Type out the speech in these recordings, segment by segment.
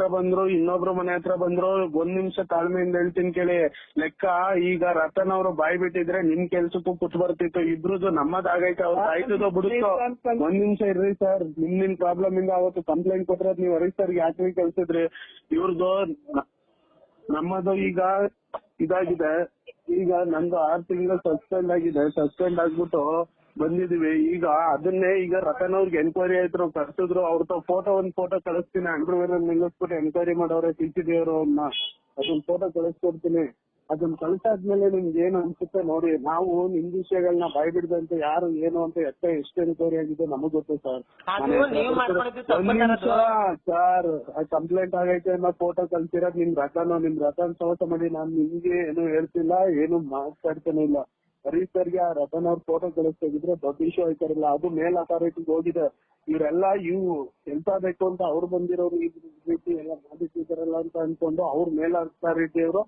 ಹತ್ರ ಬಂದ್ರು, ಇನ್ನೊಬ್ರು ಮನೆ ಹತ್ರ ಬಂದ್ರು, ಒಂದ್ ನಿಮಿಷ ತಾಳ್ಮೆಯಿಂದ ಹೇಳ್ತೀನಿ ಕೇಳಿ. ಲೆಕ್ಕ, ಈಗ ರತನ್ ಅವರು ಬಾಯ್ ಬಿಟ್ಟಿದ್ರೆ ನಿಮ್ ಕೆಲ್ಸಕ್ಕೂ ಕುತ್ ಬರ್ತಿತ್ತು. ಇಬ್ರುದು ನಮ್ಮದಾಗೈತೆ ಅವ್ರು ಆಯ್ತದೋ ಬಿಡುತ್ತೋ? ಒಂದ್ ನಿಮಿಷ ಇರ್ರಿ ಸರ್. ನಿಮ್ ನಿಮ್ ಪ್ರಾಬ್ಲಮ್ ಇಂದ ಅವತ್ತು ಕಂಪ್ಲೇಂಟ್ ಕೊಟ್ರೆ ನೀವು ಹರೀಶ್ ಸರ್, ಯಾಕೆ ಕಳ್ಸಿದ್ರಿ ಇವ್ರದ್ದು ನಮ್ಮದು ಈಗ ಇದಾಗಿದೆ. ಈಗ ನಂದು ಆರ್ ತಿಂಗಳು ಸಸ್ಪೆಂಡ್ ಆಗಿದೆ. ಸಸ್ಪೆಂಡ್ ಆಗ್ಬಿಟ್ಟು ಬಂದಿದೀವಿ ಈಗ ಅದನ್ನೇ ಈಗ ರತನ್ ಅವ್ರಿಗೆ ಎನ್ಕ್ವೈರಿ ಆಯ್ತು ಕರ್ಸಿದ್ರು. ಅವ್ರದ್ದು ಫೋಟೋ ಒಂದ್ ಫೋಟೋ ಕಳಿಸ್ತೀನಿ. ಅಂಡರ್ವೇರ್ ನಿಲ್ಲಿಸ್ಬಿಟ್ಟು ಎನ್ಕ್ವೈರಿ ಮಾಡೋರೆ ಸಿ ಸಿ ಟಿ ಅವ್ರನ್ನ ಅದೊಂದ್ ಫೋಟೋ ಕಳಿಸ್ಕೊಡ್ತೀನಿ. ಅದನ್ನ ಕಳ್ಸಾದ್ಮೇಲೆ ನಿಮ್ಗೆ ಏನು ಅನ್ಸುತ್ತೆ ನೋಡಿ. ನಾವು ನಿಮ್ ವಿಷಯಗಳನ್ನ ಬಾಯ್ ಬಿಡ್ದಂತೆ ಯಾರು ಏನು ಅಂತ ಎತ್ತ ಎಷ್ಟು ಎನ್ಕ್ವೈರಿ ಆಗಿದೆ ನಮಗ್ ಗೊತ್ತು ಸರ್. ಸರ್ ಕಂಪ್ಲೇಂಟ್ ಆಗೈತೆ ಅನ್ನೋ ಫೋಟೋ ಕಳ್ಸಿರೋದ್ ನಿಮ್ ರತನ್. ನಿಮ್ ರತನ್ ಸೋತ ಮಾಡಿ ನಾನ್ ನಿಮ್ಗೆ ಏನು ಹೇಳ್ತಿಲ್ಲ ಏನು ಮಾತಾಡ್ತಾನೆ ಇಲ್ಲ. ಆ ರತನ್ ಅವ್ರ ಫೋಟೋ ಕಳಿಸ್ತಾಗಿದ್ರೆ ದೊಡ್ಡ ಇಶ್ಯೂ ಆಯ್ತಾರಲ್ಲ, ಅದು ಮೇಲ್ ಅಥಾರಿಟಿ ಹೋಗಿದೆ. ಇವರೆಲ್ಲ ಇವು ಕೆಲಸ ಬೇಕು ಅಂತ ಅವ್ರು ಬಂದಿರೋರು, ಈ ರೀತಿ ಎಲ್ಲ ಮಾಡಿಸಿದಾರಲ್ಲ ಅಂತ ಅನ್ಕೊಂಡು ಅವ್ರ ಮೇಲ್ ಅಥಾರಿಟಿ ಅವರು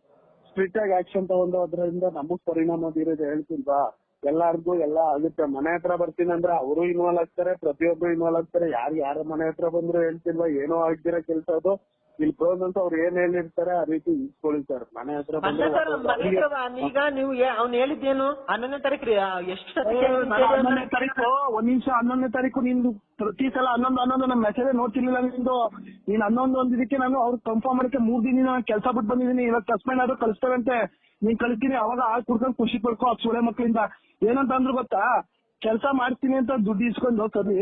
ಸ್ಟ್ರಿಕ್ಟ್ ಆಗಿ ಆಕ್ಷನ್ ತಗೊಂಡು ಅದರಿಂದ ನಮಗ್ ಪರಿಣಾಮ ಬೀರೋದು ಹೇಳ್ತಿಲ್ವಾ ಎಲ್ಲಾರ್ಗು ಎಲ್ಲ ಆಗುತ್ತೆ. ಮನೆ ಹತ್ರ ಬರ್ತೀನಿ ಅಂದ್ರೆ ಅವರು ಇನ್ವಾಲ್ವ್ ಆಗ್ತಾರೆ, ಪ್ರತಿಯೊಬ್ರು ಇನ್ವಾಲ್ವ್ ಆಗ್ತಾರೆ. ಯಾರು ಯಾರ ಮನೆ ಹತ್ರ ಬಂದ್ರು ಹೇಳ್ತಿಲ್ವಾ ಏನೋ ಆಗ್ದಿರೋ ಕೆಲ್ಸ ಅದು. ಇಲ್ಲಿ ಅಂತ ಅವ್ರು ಏನ್ ಹೇಳಿರ್ತಾರೆ ಆ ರೀತಿ ಇಸ್ಕೊಳ್ಳಿ ಸರ್. ಮನೆ ಹತ್ರ ಅಲ್ಲ ಬಂದ್ರೆ ಸರ್ ವಾಪಸ್ ಮನೆ ಹತ್ರ ಈಗ ನೀವು ಅವ್ನು ಹೇಳಿದ್ದೇನು? ಹನ್ನೊಂದನೇ ತಾರೀಕು ಎಷ್ಟು ಸತಿ ನಾನು? ಹನ್ನೊಂದನೇ ತಾರೀಕು ಒಂದ್ ನಿಮಿಷ ಹನ್ನೊಂದನೇ ತಾರೀಕು ನಿಂದು ಪ್ರತಿ ಸಲ ಹನ್ನೊಂದು ಹನ್ನೊಂದು ನನ್ನ ಮೆಸೇಜ್ ನೋಡ್ತಿರ್ಲಿಲ್ಲ ನಿಂದು. ನೀನ್ ಹನ್ನೊಂದು ಒಂದಿದಕ್ಕೆ ನಾನು ಅವ್ರು ಕನ್ಫರ್ಮ್ ಮಾಡಕ್ಕೆ ಮೂರ್ ದಿನ ಕೆಲಸ ಬಿಟ್ಟು ಬಂದಿದ್ದೀನಿ. ಇವಾಗ ಸಸ್ಪೆಂಡ್ ಆದ್ರೂ ಕಲಿಸ್ತಾರಂತೆ ನೀನ್ ಕಳಿಸ್ತೀನಿ ಅವಾಗ ಆ ಕುಡ್ಕೊಂಡು ಖುಷಿ ಪಡ್ಕೊ ಆ ಸುಳೆ ಮಕ್ಕಳಿಂದ ಏನಂತ ಅಂದ್ರು ಗೊತ್ತಾ? ಕೆಲಸ ಮಾಡ್ತೀನಿ ಅಂತ ದುಡ್ಡು ಇಸ್ಕೊಂಡು ಸರಿ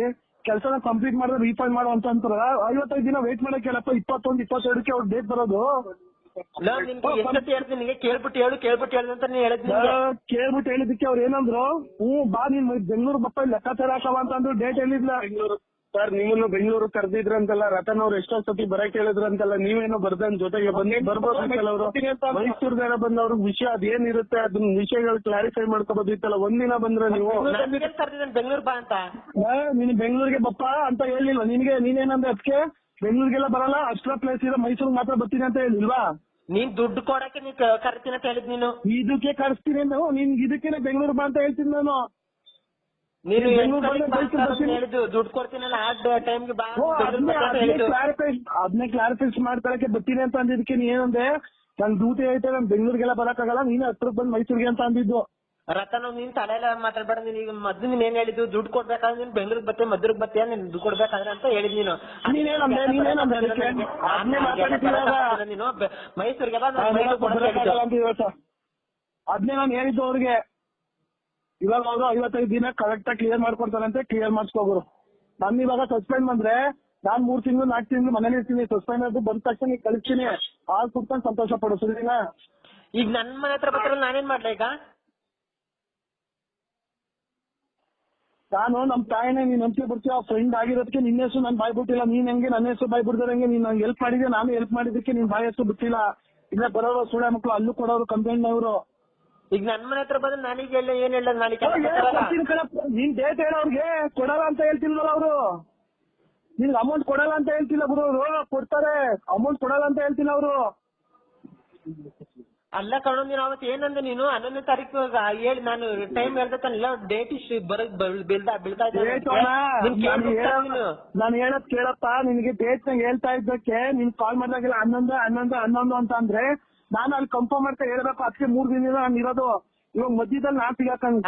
ಕೆಲಸನ ಕಂಪ್ಲೀಟ್ ಮಾಡಿದ್ರೆ ರೀಫಂಡ್ ಮಾಡು ಅಂತ ಅಂತಾರ. ಐವತ್ತೈದು ದಿನ ವೇಟ್ ಮಾಡಕ್ ಹೇಳಪ್ಪ ಇಪ್ಪತ್ತೊಂದು ಇಪ್ಪತ್ತೆರಡಕ್ಕೆ ಅವ್ರು ಡೇಟ್ ಬರೋದು. ನಿನ್ಗೆ ಕೇಳ್ಬಿಟ್ಟು ಹೇಳು ಕೇಳ್ಬಿಟ್ಟು ಹೇಳು ಅಂತ ನೀನ್ ಹೇಳಿದ್. ಕೇಳ್ಬಿಟ್ಟು ಹೇಳಿದಕ್ಕೆ ಅವ್ರು ಏನಂದ್ರು ಹ್ಮ್ ಬಾ ನೀನ್ ಬೆಂಗಳೂರು ಬಪ್ಪ ಲೆಕ್ಕಾಚಾರ ಹಾಕವ ಅಂತ ಅಂದ್ರು ಡೇಟ್ ಹೇಳಿದ್ಲ. ಸರ್ ನಿಮ್ಮನ್ನು ಬೆಂಗಳೂರು ಕರೆದಿದ್ರಂತಲ್ಲ ರತನ್ ಅವ್ರು ಎಷ್ಟೋ ಸತಿ ಬರಕ್ ಹೇಳಿದ್ರಂತಲ್ಲ ನೀವೇನೋ ಬರ್ದನ್ ಜೊತೆಗೆ ಬಂದು ಬರ್ಬೋದು ಅವರು. ಮೈಸೂರ್ಗಾರ ಬಂದವ್ರ ವಿಷಯ ಅದೇನಿರುತ್ತೆ ಅದನ್ನ ವಿಷಯಗಳು ಕ್ಲಾರಿಫೈ ಮಾಡ್ಕೋಬೋದಿತ್ತಲ್ಲ ಒಂದಿನ ಬಂದ್ರೆ ನೀವು ಬೆಂಗಳೂರು ಬಾ ಅಂತ. ನೀನ್ ಬೆಂಗಳೂರಿಗೆ ಬಪ್ಪ ಅಂತ ಹೇಳಿಲ್ವಾ? ನಿನ್ಗೆ ನೀನೇನಂದ್ರೆ ಅದಕ್ಕೆ ಬೆಂಗಳೂರಿಗೆಲ್ಲ ಬರಲ್ಲ ಅಷ್ಟ್ರ ಪ್ಲೇಸ್ ಇದೆ ಮೈಸೂರಿಗೆ ಮಾತ್ರ ಬರ್ತೀನಿ ಅಂತ ಹೇಳಿಲ್ವಾ? ನೀನ್ ದುಡ್ಡು ಕೊಡಕ್ಕೆ ನೀನ್ ಕರ್ತೀನಿ ಅಂತ ಹೇಳಿದ್ ನೀನು. ಇದಕ್ಕೆ ಕರ್ಸ್ತೀನಿ ನಾವು ಇದಕ್ಕೆ ಇದಕ್ಕೇನೆ ಬೆಂಗಳೂರು ಬಾ ಅಂತ ಹೇಳ್ತೀನಿ ನಾನು. ನೀನು ದುಡ್ಡು ಕೊಡ್ತೀನಲ್ಲ ಆ ಟೈಮ್ಗೆ ಅದನ್ನೇ ಕ್ಲಾರಿಫೈಸ್ ಮಾಡ್ಕೊಳಕ್ಕೆ ಬರ್ತೀನಿ ಅಂತ ಅಂದಿದ್ದಕ್ಕೆ ನೀನ್ ಏನಂದೆ ನನ್ ಡ್ಯೂಟಿ ಐತೆ ನಾನು ಬೆಂಗಳೂರಿಗೆಲ್ಲ ಬರಕ್ಕಾಗಲ್ಲ ನೀನು ಹತ್ರಕ್ಕೆ ಬಂದು ಮೈಸೂರಿಗೆ ಅಂತ ಅಂದಿದ್ದು. ರತನ ನೀನ್ ತಲೆ ಎಲ್ಲ ಮಾತಾಡ್ಬೇಡ ನೀನ್ ಈಗ ಮೊದ್ಲು ನೀನ್ ಏನ್ ಹೇಳಿದ್ದು ದುಡ್ಡು ಕೊಡ್ಬೇಕಾದ್ರೆ ನೀನ್ ಬೆಂಗಳೂರಿಗೆ ಬತ್ತೆ ಮದ್ರಗ್ ಬತ್ತೆ ನೀನ್ ದುಡ್ಡು ಕೊಡ್ಬೇಕಾದ್ರೆ ಅಂತ ಹೇಳಿದ್ ನೀನು. ನೀನು ಮೈಸೂರಿಗೆ ಅದನ್ನೇ ನಾನು ಹೇಳಿದ್ದು ಅವ್ರಿಗೆ. ಇವಾಗ ಅವರು ಐವತ್ತೈದು ದಿನ ಕರೆಕ್ಟ್ ಆಗಿ ಕ್ಲಿಯರ್ ಮಾಡ್ಕೊಡ್ತಾರಂತೆ ಕ್ಲಿಯರ್ ಮಾಡಿಸ್ಕೋಗುರು ನನ್ ಇವಾಗ ಸಸ್ಪೆಂಡ್ ಬಂದ್ರೆ ನಾನ್ ಮೂರ್ ತಿಂಗಳು ನಾಲ್ಕು ತಿಂಗಳು ಮನೇಲಿ ಇರ್ತೀನಿ ಸಸ್ಪೆಂಡ್ ಆದ್ರೆ ಬಂದ ತಕ್ಷಣ ಕಳಿಸ್ತೀನಿ. ಹಾಲ್ ಕುಡ್ಕೊಂಡು ಸಂತೋಷ ಪಡು ಸರಿನಾ? ಈಗ ನನ್ ಮನೆ ಹತ್ರ ಬರ್ತಾರ ನಾನೇನ್ ಮಾಡ್ಲಾ ಈಗ? ನಾನು ನಮ್ ತಾಯಿನೇ ನೀನ್ ನಂಬಿಕೆ ಆ ಫ್ರೆಂಡ್ ಆಗಿರೋದಕ್ಕೆ ನಿನ್ನ ಹೆಸರು ನಾನು ಬಾಯ್ ಬಿಟ್ಟಿಲ್ಲ. ನೀನ್ ಹೆಂಗೆ ನನ್ನ ಹೆಸರು ಬಾಯ್ ಬಿಡ್ದಾರಂಗೆ ನೀನ್ ಹೆಲ್ಪ್ ಮಾಡಿದ್ಯಾ? ನಾನು ಹೆಲ್ಪ್ ಮಾಡಿದಕ್ಕೆ ನಿನ್ ಬಾಯ್ ಹೆಸರು ಬಿಟ್ಟಿಲ್ಲ. ಇಲ್ಲ ಬರೋರು ಸುಳ್ಳೆ ಮಕ್ಕಳು ಅಲ್ಲೂ ಕೊಡೋರು ಕಂಪ್ಲೇಂಟ್ ಅವರು ಈಗ ನನ್ ಮನೆ ಹತ್ರ ಬಂದ್ರೆ ನನಗೆ ಎಲ್ಲ ಏನ್ ಹೇಳ ನಾಳೆ ನೀನ್ ಡೇಟ್ ಅವ್ರಿಗೆ ಕೊಡಲ್ಲ ಅಂತ ಹೇಳ್ತಿಲ್ವಲ್ಲ ಅವರು? ನಿನ್ಗೆ ಅಮೌಂಟ್ ಕೊಡಲ್ಲ ಅಂತ ಹೇಳ್ತಿಲ್ಲ ಗುರು ಅವರು. ಕೊಡ್ತಾರೆ ಅಮೌಂಟ್ ಕೊಡಲ್ಲ ಅಂತ ಹೇಳ್ತಿಲ್ಲ ಅವರು. ಅಲ್ಲ ಕಣೋ ನೀನು ಅವತ್ತು ಏನಂದೆ ನೀನು? ಹನ್ನೊಂದನೇ ತಾರೀಕು ಹೇಳಿ ನಾನು ಟೈಮ್ ಹೇಳ್ದಲ್ಲ ಡೇಟ್ ಇಷ್ಟು ಬರಕ್ ಬೀಳ್ತಾ ಬೀಳ್ತಾ ನಾನು ಹೇಳದ್ ಕೇಳಪ್ಪ ನಿನಗೆ ಡೇಟ್ ನಂಗೆ ಹೇಳ್ತಾ ಇದ್ದಕ್ಕೆ ನೀನ್ ಕಾಲ್ ಮಾಡಿದಾಗೆಲ್ಲ ಹನ್ನೊಂದು ಹನ್ನೊಂದು ಹನ್ನೊಂದು ಅಂತ ಅಂದ್ರೆ ನಾನು ಅಲ್ಲಿ ಕಂಫರ್ಮ್ ಮಾಡ್ತಾ ಹೇಳ್ಬೇಕು ಅದಕ್ಕೆ ಮೂರ್ ದಿನ ನಾನು ಇರೋದು. ಇವಾಗ ಮಧ್ಯದಲ್ಲಿ ನಾನ್ ಅಂತ ಅಂತ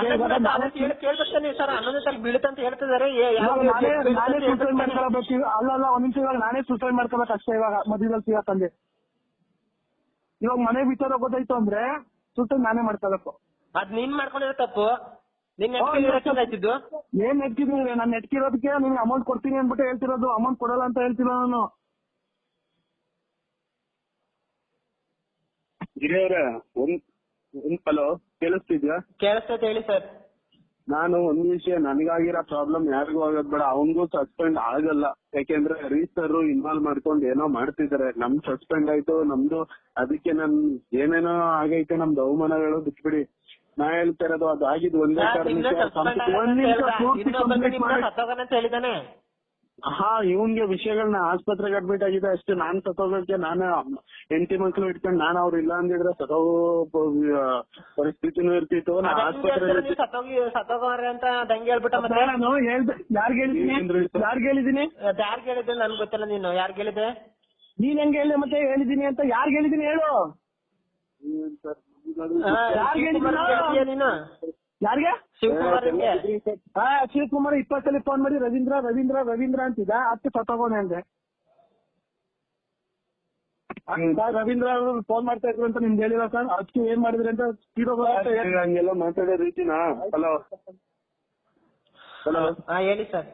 ಅಲ್ಲ ಅಲ್ಲ ಒಂದ್ ನಿಮಿಷ ಇವಾಗ ನಾನೇ ಸೂಸೈಡ್ ಮಾಡ್ಕೋಬೇಕು ಅಷ್ಟೇ ಇವಾಗ ಮಧ್ಯದಲ್ಲಿ ಸಿಗಾಕಂದೆ ಇವಾಗ ಮನೆ ವಿಚಾರ ಗೊತ್ತಾಯ್ತು ಅಂದ್ರೆ ಸೂಸೈಡ್ ನಾನೇ ಮಾಡ್ಕೋಬೇಕು ಅದ್ ನೀನ್ ಮಾಡ್ಕೊಂಡಿರೋ ತಪ್ಪು. ಏನ್ ನೆಟ್ಕಿದೀನಿ ನಾನು ನೆಟ್ಕಿರೋದಕ್ಕೆ ನಿಮ್ಗೆ ಅಮೌಂಟ್ ಕೊಡ್ತೀನಿ ಅಂದ್ಬಿಟ್ಟು ಹೇಳ್ತಿರೋದು ಅಮೌಂಟ್ ಕೊಡಲ್ಲ ಅಂತ ಹೇಳ್ತಿರೋ ನಾನು. ಗಿರಿಯವ್ರೆ ಒಂದ್ ಒಂದ್ ಹಲೋ ಕೇಳಿಸ್ತಿದ್ಯಾ? ಕೇಳಿಸ್ತೈತೆ ಹೇಳಿ ಸರ್. ನಾನು ಒಂದ್ ವಿಷಯ ನನಗಾಗಿರೋ ಪ್ರಾಬ್ಲಮ್ ಯಾರಿಗೂ ಆಗೋದ್ ಬೇಡ ಅವನಿಗೂ ಸಸ್ಪೆಂಡ್ ಆಗಲ್ಲ. ಯಾಕೆಂದ್ರೆ ರೀಸರ್ ಇನ್ವಾಲ್ವ್ ಮಾಡ್ಕೊಂಡು ಏನೋ ಮಾಡ್ತಿದಾರೆ. ನಮ್ ಸಸ್ಪೆಂಡ್ ಆಯ್ತು ನಮ್ದು ಅದಕ್ಕೆ ನನ್ ಏನೇನೋ ಆಗೈತೆ ನಮ್ದು ಅವಮಾನಗಳು ಬಿಟ್ಬಿಡಿ. ನಾ ಹೇಳ್ತಾ ಇರೋದು ಅದು ಆಗಿದ್ ಒಂದೇ ಕಾರಣಕ್ಕೆ ಒಂದ್ ನಿಮಿಷ. ಪೂರ್ತಿ ಕಂಪ್ಲೀಟ್ ಮಾಡಿ. ಸತ್ತೋಗಣ ಅಂತ ಹೇಳಿದಾನೆ. ಹಾ ಇವನ್ಗೆ ವಿಷಯಗಳನ್ನ ಆಸ್ಪತ್ರೆಗೆ ಅಡ್ಮಿಟ್ ಆಗಿದೆ ಅಷ್ಟೇ. ನಾನ್ ಸತ್ತೋಗಕ್ಕೆ ನಾನು ಹೆಂಡತಿ ಮಕ್ಕಳು ಇಟ್ಕೊಂಡು ನಾನು ಅವ್ರು ಇಲ್ಲ ಅಂದಿದ್ರೆ ಸತೋ ಪರಿಸ್ಥಿತಿನೂ ಇರ್ತಿತ್ತು. ನಾ ಅದ್ ಹೆಂಗ್ ಹೇಳ್ತೀರ ಆಸ್ಪತ್ರೆ ನೀವು ಸತ್ತೋಗಿ ಸತ್ತೋಗವ್ರೆ ಅಂತ ದಂಗೆ ಹೇಳ್ಬಿಟ್ಟ ಮತ್ತೆ? ನಾನು ಹೇಳ್ದೆ ಯಾರ್ಗ್ ಹೇಳಿದೀನಿ ಯಾರ್? ಯಾರ್ಗ್ ಹೇಳಿದೀನಿ ಯಾರ್ಗ್ ಹೇಳಿದ್ರೆ ನನ್ಗೆ ಗೊತ್ತಿಲ್ಲ ನೀನು. ಯಾರ್ ಹೇಳಿದೆ ನೀನ್ ಹೆಂಗ್ ಹೇಳಿ ಮತ್ತೆ ಹೇಳಿದೀನಿ ಅಂತ ಯಾರ್ ಹೇಳಿದೀನಿ ಹೇಳು? ಹಾ, ಯಾರ್ಗ್ ಶಿವಕುಮಾರ್ ನೀನು? ಯಾರಿಗೆ? ಶಿವಕುಮಾರ್ ಹಾ ಶಿವಕುಮಾರ್ ಇಪ್ಪತ್ತಲ್ಲಿ ಫೋನ್ ಮಾಡಿ ರವೀಂದ್ರ ರವೀಂದ್ರ ರವೀಂದ್ರ ಅಂತಿದ್ದ. ಅತ್ತೆ ಸತ್ತೋಗೋಣ ಅಂದೆ. ರವೀಂದ್ರ ಅವರು ಫೋನ್ ಮಾಡ್ತಾ ಇದ್ರು ಅಂತ ನಿಮ್ಗೆ ಹೇಳಿಲ್ಲ ಸರ್? ಅದಕ್ಕೆ ಏನ್ ಮಾಡಿದ್ರಿ ಅಂತ ಹಂಗೆಲ್ಲ ಮಾತಾಡೋ ರೀತಿನಾ? ಹಲೋ ಹಲೋ ಹೇಳಿ ಸರ್.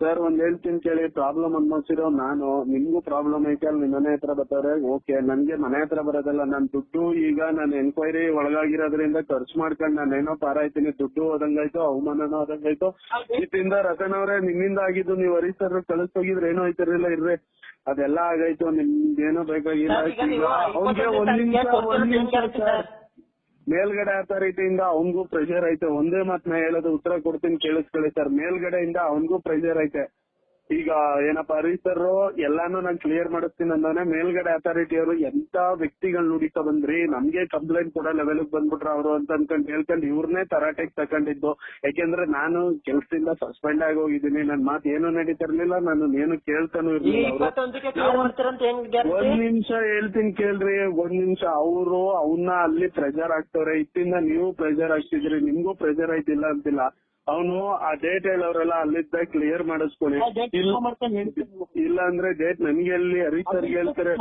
ಸರ್ ಒಂದ್ ಹೇಳ್ತೀನಿ ಕೇಳಿ ಪ್ರಾಬ್ಲಮ್ ಅನ್ಭವಿಸಿರೋ ನಾನು. ನಿಮ್ಗೂ ಪ್ರಾಬ್ಲಮ್ ಐತೆ ಅಲ್ಲಿ ನಿಮ್ ಮನೆ ಹತ್ರ ಬರ್ತಾರೆ ಓಕೆ ನನ್ಗೆ ಮನೆ ಹತ್ರ ಬರೋದಲ್ಲ. ನನ್ ದುಡ್ಡು ಈಗ ನಾನು ಎನ್ಕ್ವೈರಿ ಒಳಗಾಗಿರೋದ್ರಿಂದ ಖರ್ಚು ಮಾಡ್ಕೊಂಡು ಏನೋ ಪಾರಾಯ್ತೀನಿ ದುಡ್ಡು ಹೋದಂಗಾಯ್ತು ಅವಮಾನನೂ ಹೋದಂಗಾಯ್ತು. ಇದರಿಂದ ರತನ್ ಅವರೇ ನಿಮ್ಮಿಂದ ಆಗಿದ್ದು ನೀವು ಹರೀಶ್ ಸರ್ ಕಳಿಸ್ಕೋಗಿದ್ರೆ ಏನೋ ಐತಿರ್ಲಿಲ್ಲ ಇರ್ರಿ. ಅದೆಲ್ಲ ಆಗೈತು ನಿಮ್ಗೇನೋ ಬೇಕಾಗಿಲ್ಲ. ಒಂದ್ ನಿಮಿಷ ಒಂದ್ ನಿಮಿಷ ಸರ್. ಸರ್? ಆತ ರೀತಿಯಿಂದ ಅವನಿಗೂ ಪ್ರೆಷರ್ ಐತೆ ಒಂದೇ ಮಾತನ್ನ ಹೇಳೋದು ಉತ್ತರ ಕೊಡ್ತೀನಿ ಕೇಳಿಸ್ಕೊಳ್ಳಿ ಸರ್ ಮೇಲ್ಗಡೆಯಿಂದ ಅವನಿಗೂ ಪ್ರೆಷರ್ ಐತೆ ಈಗ ಏನಪ್ಪಾ ಹರೀಶ್ ಸರ್ ಎಲ್ಲಾನು ನಾನು ಕ್ಲಿಯರ್ ಮಾಡಿಸ್ತೀನಿ ಅಂದ್ರೆ ಮೇಲ್ಗಡೆ ಅಥಾರಿಟಿ ಅವರು ಎಂತ ವ್ಯಕ್ತಿಗಳು ನುಡಿತಾ ಬಂದ್ರಿ ನಮ್ಗೆ ಕಂಪ್ಲೇಂಟ್ ಕೊಡೋ ಲೆವೆಲ್ ಬಂದ್ಬಿಟ್ರ ಅವರು ಅಂತ ಅನ್ಕೊಂಡ್ ಹೇಳ್ಕೊಂಡ್ ಇವ್ರನ್ನೇ ತರಾಟೆಗೆ ತಕೊಂಡಿದ್ದು ಯಾಕೆಂದ್ರೆ ನಾನು ಕೆಲ್ಸದಿಂದ ಸಸ್ಪೆಂಡ್ ಆಗಿ ಹೋಗಿದ್ದೀನಿ ನನ್ ಮಾತು ಏನು ನಡೀತಿರ್ಲಿಲ್ಲ ನಾನು ಏನು ಕೇಳ್ತಾನು ಇರ್ಲಿಲ್ಲ ಒಂದ್ ನಿಮಿಷ ಹೇಳ್ತೀನಿ ಕೇಳ್ರಿ ಒಂದ್ ನಿಮಿಷ. ಅವರು ಅವನ್ನ ಅಲ್ಲಿ ಪ್ರೆಷರ್ ಆಗ್ತವ್ರೆ ಇತ್ತಿಂದ ನೀವು ಪ್ರೆಜರ್ ಆಗ್ತಿದ್ರಿ ನಿಮ್ಗೂ ಪ್ರೆಷರ್ ಆಯ್ತಿಲ್ಲ ಅಂತಿಲ್ಲ. ಅವನು ಆ ಡೇಟ್ ಹೇಳೋರೆಲ್ಲ ಅಲ್ಲಿದ್ದ ಕ್ಲಿಯರ್ ಮಾಡಿಸ್ಕೊಳ್ಳಿ ಇಲ್ಲ- ಅಂದ್ರೆ ಡೇಟ್ ನನ್ಗೆ ಎಲ್ಲಿ ಹರೀಶ್ ಸರ್ಗೆ ಹೇಳ್ತಾರೆ.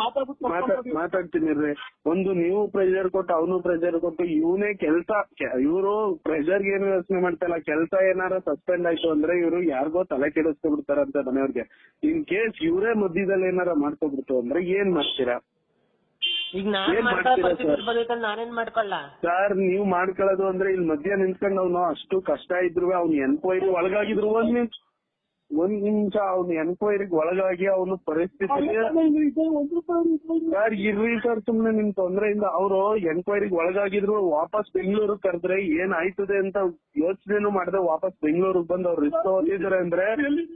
ಮಾತಾಡ್ತೀನಿ ರೀ ಒಂದು ನೀವು ಪ್ರೆಷರ್ ಕೊಟ್ಟು ಅವನು ಪ್ರೆಷರ್ ಕೊಟ್ಟು ಇವನೇ ಕೆಲಸ ಇವರು ಪ್ರೆಷರ್ಗೆ ಏನು ಯೋಚನೆ ಮಾಡ್ತಾಯಿಲ್ಲ ಕೆಲಸ ಏನಾರ ಸಸ್ಪೆಂಡ್ ಆಯ್ತು ಅಂದ್ರೆ ಇವರು ಯಾರಿಗೋ ತಲೆ ಕೆಡಿಸ್ಕೊಬಿಡ್ತಾರಂತ ಮನೆಯವ್ರಿಗೆ. ಇನ್ ಕೇಸ್ ಇವರೇ ಮಧ್ಯದಲ್ಲಿ ಏನಾರ ಮಾಡ್ಕೊಬಿಡ್ತು ಅಂದ್ರೆ ಏನ್ ಮಾಡ್ತೀರಾ? ಈಗ ನಾನ್ ಮಾಡ್ಕೊಳ್ಳೋ ನಾನೇನ್ ಮಾಡ್ಕೊಳ್ಳ ಸರ್ ನೀವು ಮಾಡ್ಕೊಳ್ಳೋದು ಅಂದ್ರೆ ಇಲ್ಲಿ ಮಧ್ಯ ನಿಂತ್ಕೊಂಡು ಅವ್ನು ಅಷ್ಟು ಕಷ್ಟ ಇದ್ರು ಅವ್ನು ಎನ್ಕ್ವೈರಿ ಒಳಗಾಗಿದ್ರು ಒಂದ್ ನಿಮಿಷ ಅವ್ನ ಎನ್ಕ್ವೈರಿಗೆ ಒಳಗಾಗಿ ಅವನು ಪರಿಸ್ಥಿತಿ ಸರ್ ಇರ್ರಿ ಸರ್ ಸುಮ್ನೆ ನಿಮ್ ತೊಂದ್ರೆಯಿಂದ ಅವರು ಎನ್ಕ್ವೈರಿಗೆ ಒಳಗಾಗಿದ್ರು ವಾಪಸ್ ಬೆಂಗಳೂರಿಗೆ ಕರೆದ್ರೆ ಏನ್ ಆಯ್ತದೆ ಅಂತ ಯೋಚನೆನೂ ಮಾಡದೆ ವಾಪಸ್ ಬೆಂಗಳೂರಿಗೆ ಬಂದು ಅವ್ರು ರಿಸ್ಕ್ ತಗೋತಿದಾರೆ ಅಂದ್ರೆ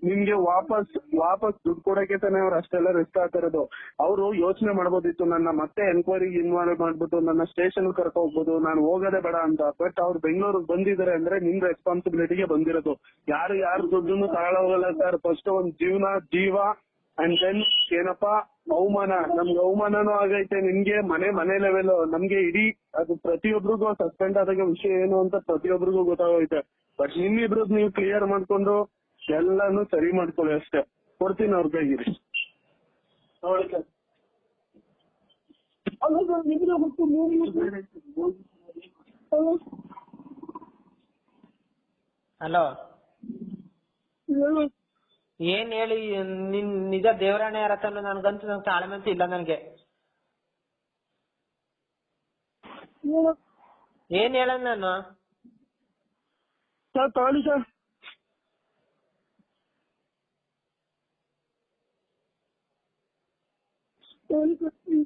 ನಿಮ್ಗೆ ವಾಪಸ್ ವಾಪಸ್ ದುಡ್ಡು ಕೊಡಕ್ಕೆ ತಾನೆ ಅವ್ರು ಅಷ್ಟೆಲ್ಲ ರಿಸ್ಕ್ ಹಾಕಿರೋದು. ಅವರು ಯೋಚನೆ ಮಾಡ್ಬೋದಿತ್ತು ನನ್ನ ಮತ್ತೆ ಎನ್ಕ್ವೈರಿಗೆ ಇನ್ವಾಲ್ವ್ ಮಾಡ್ಬಿಟ್ಟು ನನ್ನ ಸ್ಟೇಷನ್ ಕರ್ಕೊ ಹೋಗ್ಬೋದು ನಾನು ಹೋಗೋದೇ ಬೇಡ ಅಂತ. ಬಟ್ ಅವ್ರು ಬೆಂಗಳೂರಿಗೆ ಬಂದಿದ್ದಾರೆ ಅಂದ್ರೆ ನಿಮ್ ರೆಸ್ಪಾನ್ಸಿಬಿಲಿಟಿಗೆ ಬಂದಿರೋದು. ಯಾರು ಯಾರು ದುಡ್ಡನ್ನು ತಗೊಳ್ಳೋಗಲ್ಲ ಸರ್ ಫಸ್ಟ್ ಒಂದ್ ಜೀವನ ಜೀವ ಅಂಡ್ ದೆನ್ ಏನಪ್ಪಾ ಅವಮಾನ. ನಮ್ಗೆ ಅವಮಾನನೂ ಆಗೈತೆ ನಿಮ್ಗೆ ಮನೆ ಮನೆ ಲೆವೆಲ್ ನಮ್ಗೆ ಇಡೀ ಅದು ಪ್ರತಿಯೊಬ್ಬರಿಗೂ ಸಸ್ಪೆಂಡ್ ಆದಾಗ ವಿಷಯ ಏನು ಅಂತ ಪ್ರತಿಯೊಬ್ಬರಿಗೂ ಗೊತ್ತಾಗೋಯ್ತೆ. ಬಟ್ ನಿಮ್ಮಿಬ್ರದ್ ನೀವು ಕ್ಲಿಯರ್ ಮಾಡ್ಕೊಂಡು ಎಲ್ಲಾನು ಸರಿ ಮಾಡ್ಕೊಳ್ಳಿ ಅಷ್ಟೇ. ಕೊಡ್ತೀನಿ ಅವ್ರ ಕೈಗಿರಿ. ಹಲೋ. ಏನ್ ಹೇಳಿ ನಿನ್ ನಿಜ ದೇವರಾಣೆ ಯಾರತ್ತಲ್ಲ ನನ್ಗಂತೂ ನನ್ ತಾಳ್ಮೆ ಅಂತೂ ಇಲ್ಲ ನನ್ಗೆ. ಏನ್ ಹೇಳ ನಾನು? ಸರ್ ತಗೊಳ್ಳಿ sir.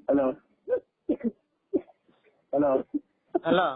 Hello hello. Hello.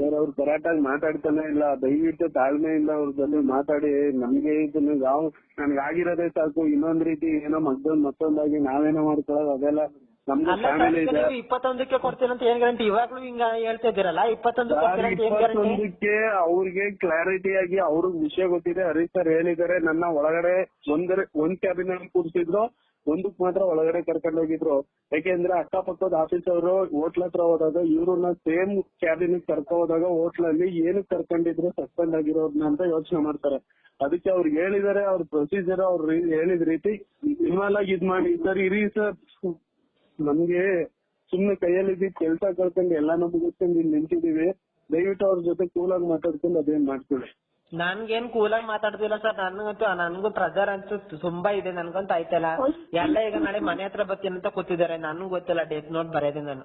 Sir ಅವ್ರು ಕರೆಕ್ಟಾಗಿ ಮಾತಾಡ್ತಾನೆ ಇಲ್ಲ ದಯವಿಟ್ಟು ತಾಳ್ಮೆಯಿಂದ ಅವ್ರ ಜೊತೆ ಮಾತಾಡಿ ನಮ್ಗೆ ಇದನ್ನ ಯಾವ ನನ್ಗೆ ಆಗಿರೋದೇ ಸಾಕು ಇನ್ನೊಂದ್ ರೀತಿ ಏನೋ ಮತ್ತೊಂದು ಮತ್ತೊಂದಾಗಿ ನಾವೇನೋ ಮಾಡ್ಕೊಳ್ಳೋದು ಅದೆಲ್ಲ ನಮ್ದು ಅಲ್ಲ ಫ್ಯಾಮಿಲಿ ಇದೆ. ನೀವು ಇಪ್ಪತ್ತೊಂದಕ್ಕೆ ಕೊಡ್ತೀನಿ ಅಂತ ಏನ್ ಗ್ಯಾರಂಟಿ ಇವಾಗ್ಲೂ ಹಿಂಗ ಹೇಳ್ತಾ ಇದ್ದೀರಲ್ಲ ಇಪ್ಪತ್ತೊಂದು ಸರ್, ಕೊಡ್ತೀನಿ ಅಂತ ಏನ್ ಗ್ಯಾರಂಟಿ ಇಪ್ಪತ್ತೊಂದಕ್ಕೆ ಅವ್ರಿಗೆ ಕ್ಲಾರಿಟಿ ಆಗಿ ಅವ್ರಿಗೆ ವಿಷಯ ಗೊತ್ತಿದೆ. ಹರೀಶ್ ಸರ್ ಹೇಳಿದ್ದಾರೆ ನನ್ನ ಒಳಗಡೆ ಒಂದರೆ ಒಂದ್ ಕ್ಯಾಬಿನ್ ಕೂರ್ಸಿದ್ರು ಒಂದಕ್ ಮಾತ್ರ ಒಳಗಡೆ ಕರ್ಕೊಂಡು ಹೋಗಿದ್ರು. ಯಾಕೆಂದ್ರೆ ಅಕ್ಕಪಕ್ಕದ ಅವರು ಹೋಟ್ಲ್ ಹತ್ರ ಹೋದಾಗ ಇವ್ರನ್ನ ಸೇಮ್ ಕ್ಯಾಬಿನ್ ಕರ್ಕೊ ಹೋದಾಗ ಹೋಟ್ಲಲ್ಲಿ ಏನಕ್ ಕರ್ಕೊಂಡಿದ್ರು ಸಸ್ಪೆಂಡ್ ಆಗಿರೋದ್ನ ಅಂತ ಯೋಚನೆ ಮಾಡ್ತಾರೆ. ಅದಕ್ಕೆ ಅವ್ರು ಹೇಳಿದಾರೆ, ಅವ್ರ ಪ್ರೊಸೀಜರ್ ಅವ್ರು ಹೇಳಿದ ರೀತಿ ಇನ್ವಾಲ್ವ್ ಆಗಿ ಇದ್ ಮಾಡಿ. ಸರ್, ಇರಿ ಸರ್. ನಮ್ಗೆ ಸುಮ್ನೆ ಕೈಯಲ್ಲಿ ಕೆಲಸ ಕಳ್ಕೊಂಡು ಎಲ್ಲಾನು ಮುಗಿಸ್ಕೊಂಡು ಇಲ್ಲಿ ನಿಂತಿದೀವಿ ದಯವಿಟ್ಟು ಅವ್ರ ಜೊತೆ ಕೂಲಾಗಿ ಮಾತಾಡ್ಕೊಂಡು ಅದೇನ್ ಮಾಡ್ಕೊಳ್ಳಿ ನನ್ಗೇನ್ ಕೂಲಾಗಿ ಮಾತಾಡ್ತಿಲ್ಲ ಸರ್. ನನ್ಗಂತೂ ನನ್ಗೂ ಪ್ರೆಜರ್ ಅಂತೂ ತುಂಬಾ ಇದೆ. ನನ್ಗಂತೂ ಆಯ್ತಲ್ಲ. ಎಲ್ಲ ಈಗ ನಾಳೆ ಮನೆ ಹತ್ರ ಬರ್ತೀನಿ ಅಂತ ಕೂತಿದ್ದಾರೆ. ನನ್ಗೂ ಗೊತ್ತಿಲ್ಲ ಡೇಟ್ ನೋಟ್ ಬರೆಯೋದೇ ನಾನು.